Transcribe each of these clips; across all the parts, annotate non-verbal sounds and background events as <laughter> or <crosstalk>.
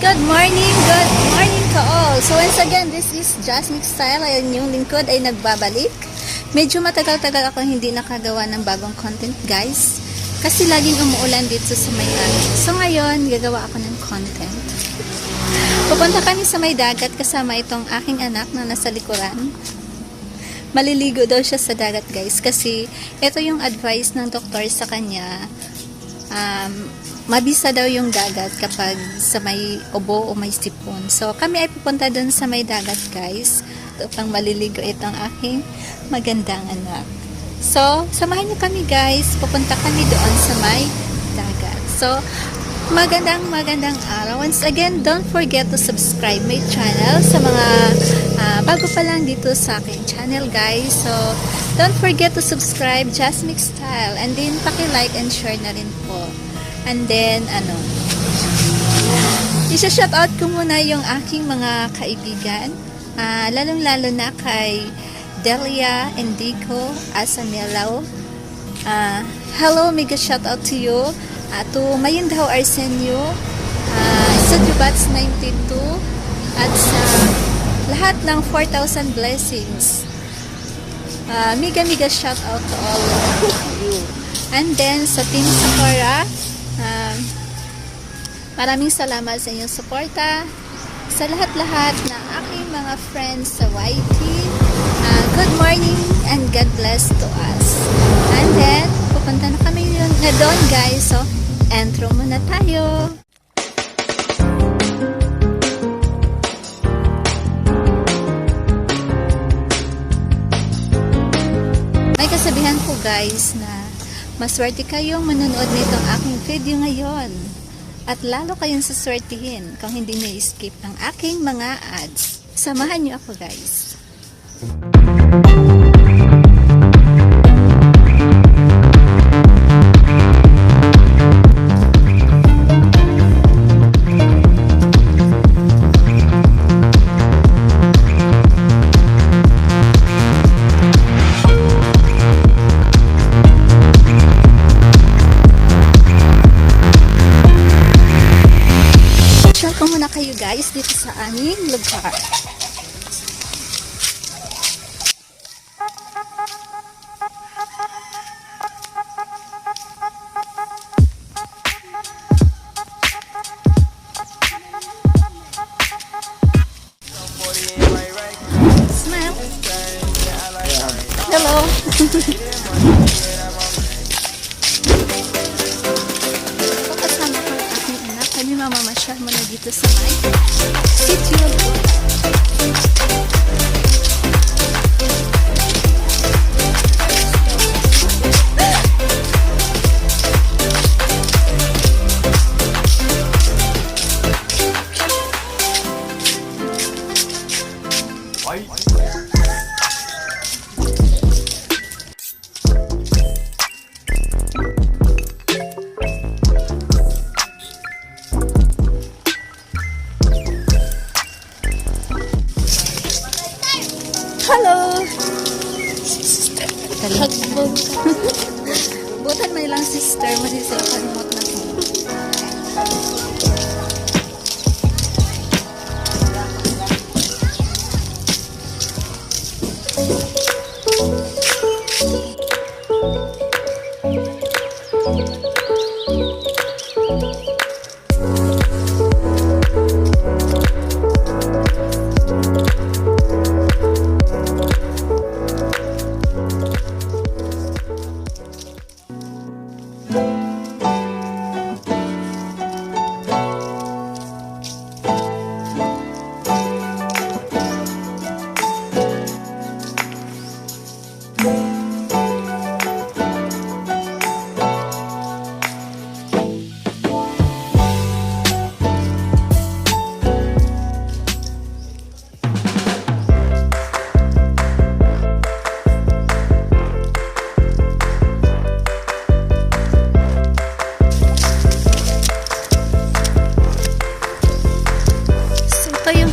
good morning, good morning to all. So once again, this is Jasmine Style. Ayan yung lingkod ay nagbabalik. Medyo matagal-tagal ako hindi nakagawa ng bagong content, guys. Kasi laging umuulan dito sa may langit. So ngayon, gagawa ako ng content. Pupunta kami sa may dagat kasama itong aking anak na nasa likuran. Maliligo daw siya sa dagat, guys. Kasi ito yung advice ng doktor sa kanya. Um, mabisa daw yung dagat kapag sa may ubo o may sipon. So, kami ay pupunta dun sa may dagat, guys. Upang maliligo itong aking magandang anak. So, samahan niyo kami, guys. Pupunta kami doon sa may dagat. So, magandang magandang araw. Once again, don't forget to subscribe my channel sa mga ah, bago pa lang dito sa aking channel, guys. So, don't forget to subscribe Jasmine Style and then paki-like and share na rin po. And then, ano, isa-shout out ko muna yung aking mga kaibigan. Ah, lalong-lalo na kay Delia Endico Asanelaw. Ah, hello, mega shout out to you. Uh, to Mayindaw Arsenio, uh, sa Jubats 92, at sa lahat ng 4,000 blessings. Uh, mega mega shout out to all of you. <laughs> And then sa Team Sakura, maraming salamat sa inyong suporta. Sa lahat-lahat ng aking mga friends sa YT, uh, good morning and God bless to us. And then, pupunta na kami na doon guys. So, intro muna tayo. May kasabihan po guys na maswerte kayong manonood nitong aking video ngayon. At lalo kayong saswertihin kung hindi niyo skip ang aking mga ads. Samahan niyo ako guys. Share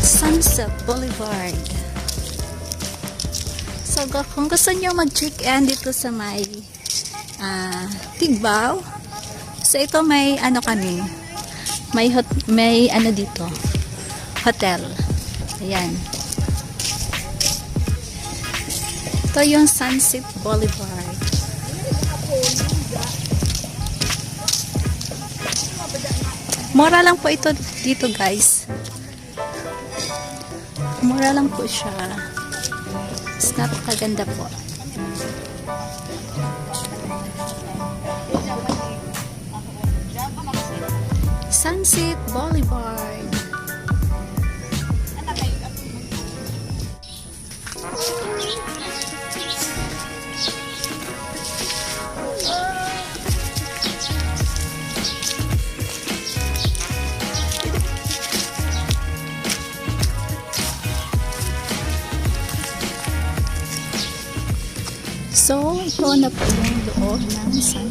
Sunset Boulevard. So, kung gusto nyo mag-check-in dito sa may ah, Tigbaw, so ito may ano kami, May hot, may ano dito. Hotel. Ayan. Ito yung Sunset Boulevard. Mura lang po ito dito guys. Mura lang po siya. It's napakaganda po. Sunset Boulevard. Na po yung loob ng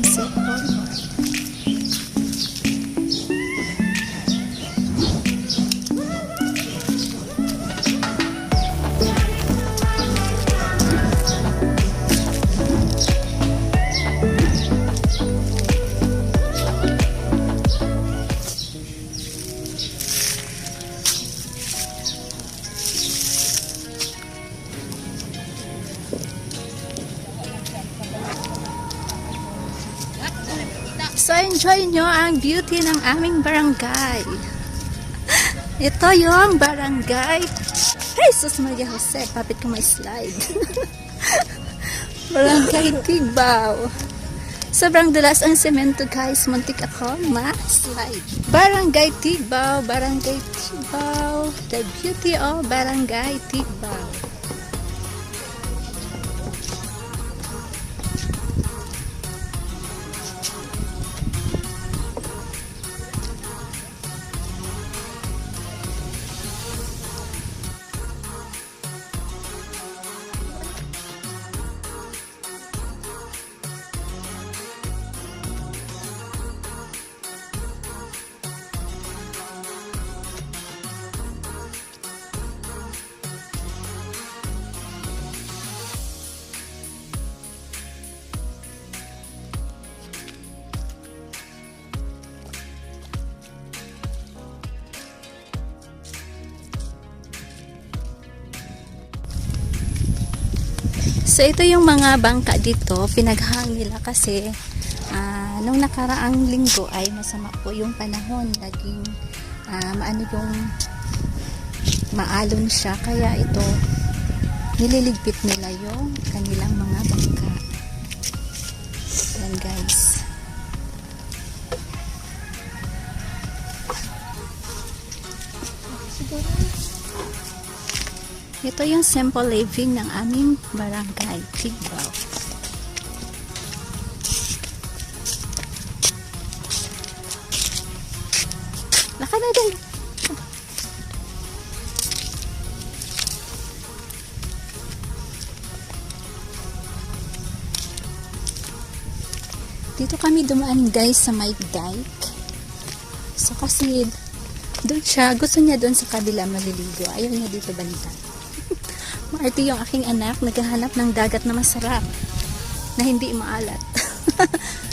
enjoy nyo ang beauty ng aming barangay. Ito yung barangay. Ay, sus Maria Jose, papit ko may slide. <laughs> barangay Tigbaw. Sobrang dulas ang semento guys. Muntik ako ma-slide. Barangay Tigbaw, Barangay Tigbaw. The beauty of Barangay Tigbaw. So ito yung mga bangka dito, pinaghang nila kasi ah, nung nakaraang linggo ay masama po yung panahon, naging ah, maano yung maalon siya, kaya ito nililigpit nila yung kanilang mga bangka. Yan guys. Ito yung simple living ng aming barangay, Tigbaw. Laka na din. Dito kami dumaan guys sa may dike. So kasi doon siya, gusto niya doon sa kabila maliligo. Ayaw niya dito balikan. Maarte yung aking anak, naghahanap ng dagat na masarap na hindi maalat. <laughs>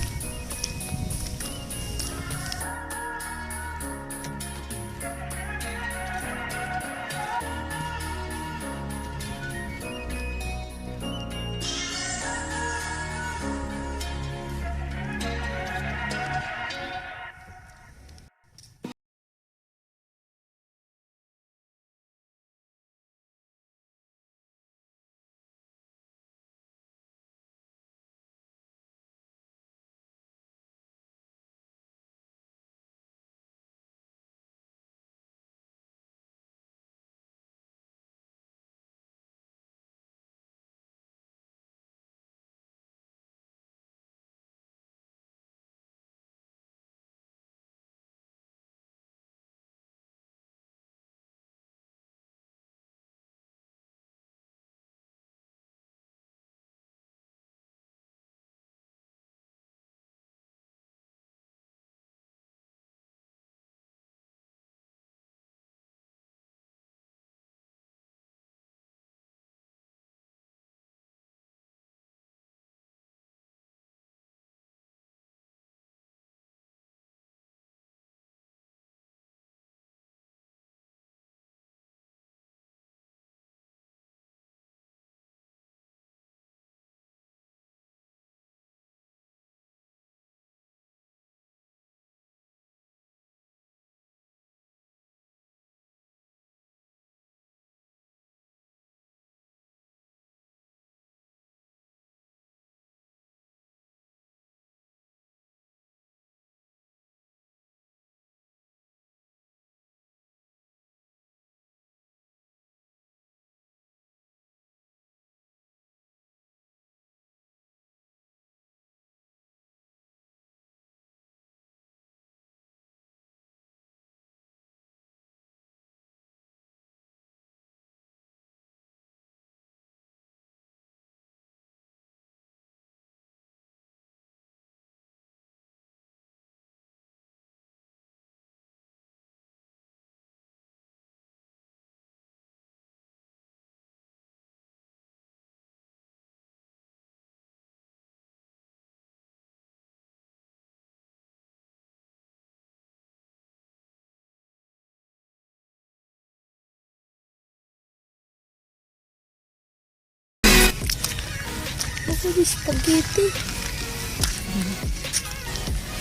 Pwede spaghetti.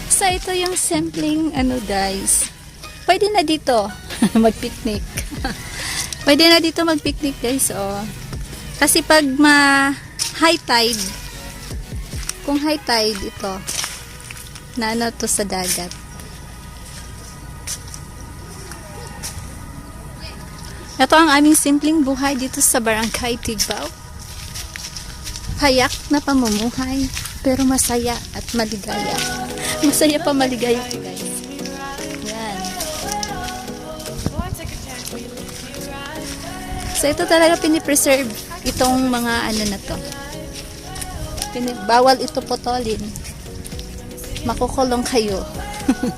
So, ito yung sampling, ano guys. Pwede na dito <laughs> mag-picnic. <laughs> Pwede na dito mag-picnic guys, oh. Kasi pag ma high tide, kung high tide ito, na ano to sa dagat. Ito ang aming simpleng buhay dito sa Barangay Tigbao. Payak na pamumuhay, pero masaya at maligaya. Masaya pa maligaya guys. Yan. So, ito talaga pinipreserve itong mga ano na to. Bawal ito potolin. Makukulong kayo.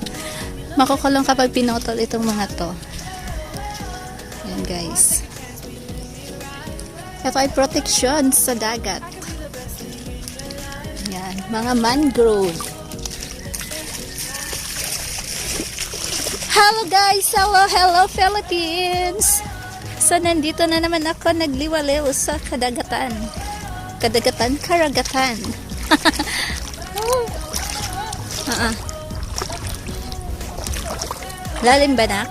<laughs> Makukulong kapag pinotol itong mga to. Yan guys. Ito ay protection sa dagat. Mga mangrove. Hello guys! Hello, hello Philippines! So, nandito na naman ako nagliwaliw sa kadagatan. Kadagatan, karagatan. oh. <laughs> Ah, ah. Lalim ba na?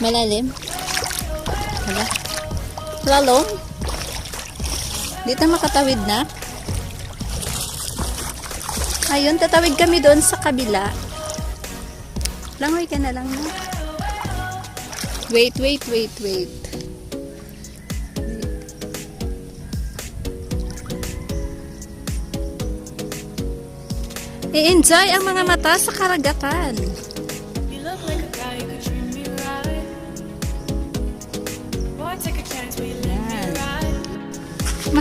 Malalim? Wala. Lalong? Dito makatawid na? Ayun, tatawid kami doon sa kabila. Langoy ka na lang na. Wait, wait, wait, wait. I-enjoy ang mga mata sa karagatan.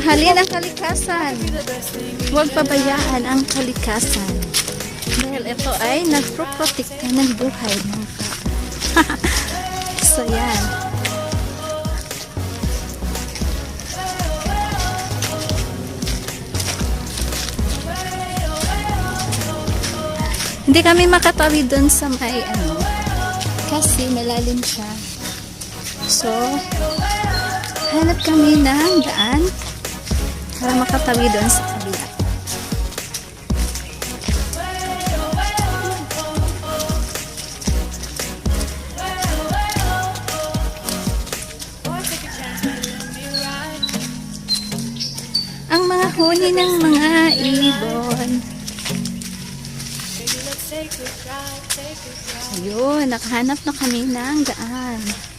Mahalin ang kalikasan. Huwag pabayaan ang kalikasan. Dahil ito ay nagproprotekta ng buhay ng <laughs> so, yan. Hindi kami makatawid doon sa may ano. Kasi malalim siya. So, hanap kami ng daan para makatawid doon sa kabila. Ang mga huni ng mga ibon. Ayun, nakahanap na kami ng daan.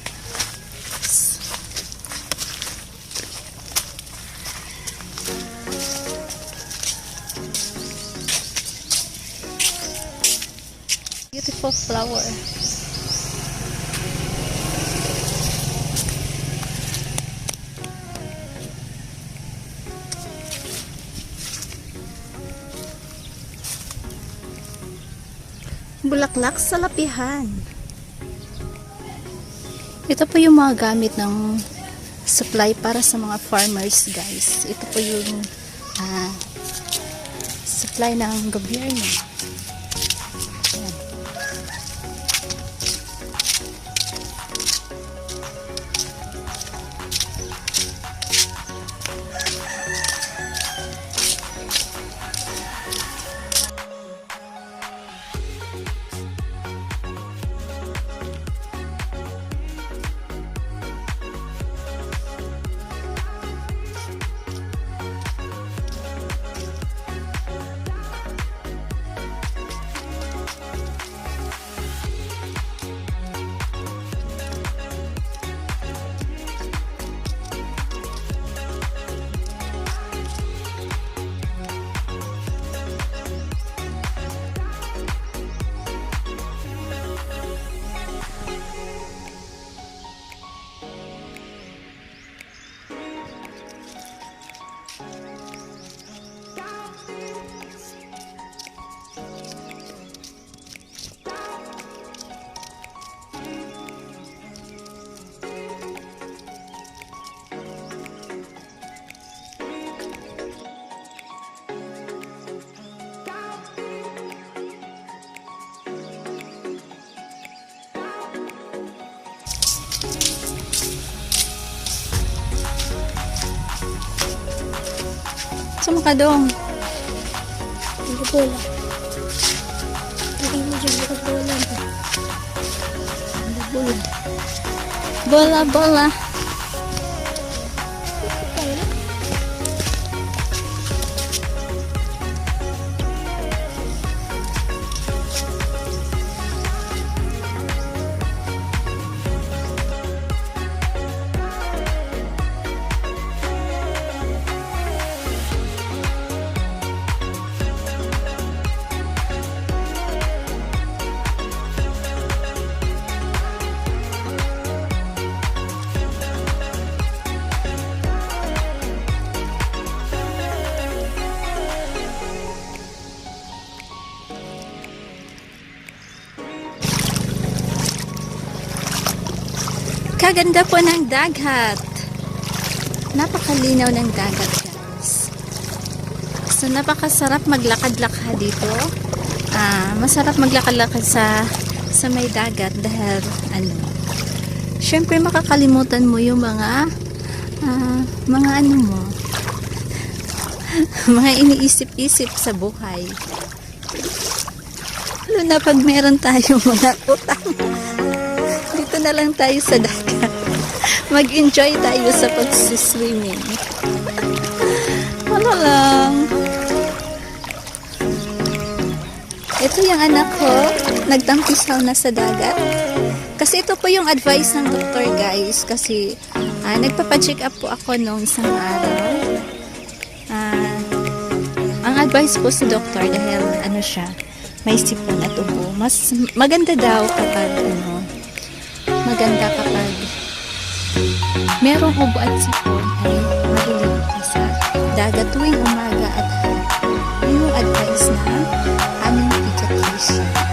Flower. Bulaklak sa lapihan. Ito po yung mga gamit ng supply para sa mga farmers guys. Ito po yung ah, supply ng gobyerno. Mo ka dong. Hindi bola. Hindi mo dyan bukas bola. Bola. Bola, bola. Kaganda po ng dagat. Napakalinaw ng dagat, guys. So, napakasarap maglakad-lakad dito. Ah, masarap maglakad-lakad sa sa may dagat dahil ano, syempre makakalimutan mo yung mga ah, mga ano mo, <laughs> mga iniisip-isip sa buhay. Lalo na pag meron tayong mga utang. Dito na lang tayo sa dagat. Mag-enjoy tayo sa pagsiswimming. Wala lang. Ito yung anak ko. Nagtampisaw na sa dagat. Kasi ito po yung advice ng doktor guys. Kasi ah, nagpapacheck up po ako nung isang araw. Ah, ang advice po sa doktor dahil ano siya, may sipon at ubo. Mas maganda daw kapag ano, maganda kapag merong ubo at sipon ay maliligo ka sa dagat tuwing umaga at hapon. Yun yung advice na aming pediatrician. Kaya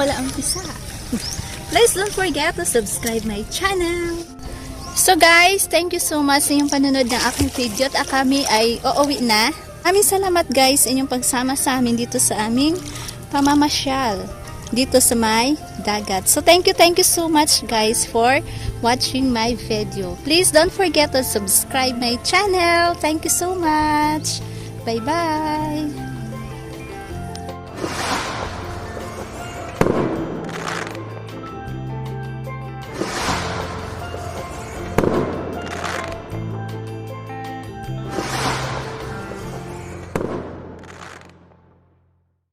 video mula umpisa. Please don't forget to subscribe my channel. So guys, thank you so much sa inyong panonood ng aking video at kami ay uuwi na. Maraming salamat guys sa inyong pagsama sa amin dito sa aming pamamasyal dito sa may dagat. So thank you, thank you so much guys for watching my video. Please don't forget to subscribe my channel. Thank you so much. Bye-bye.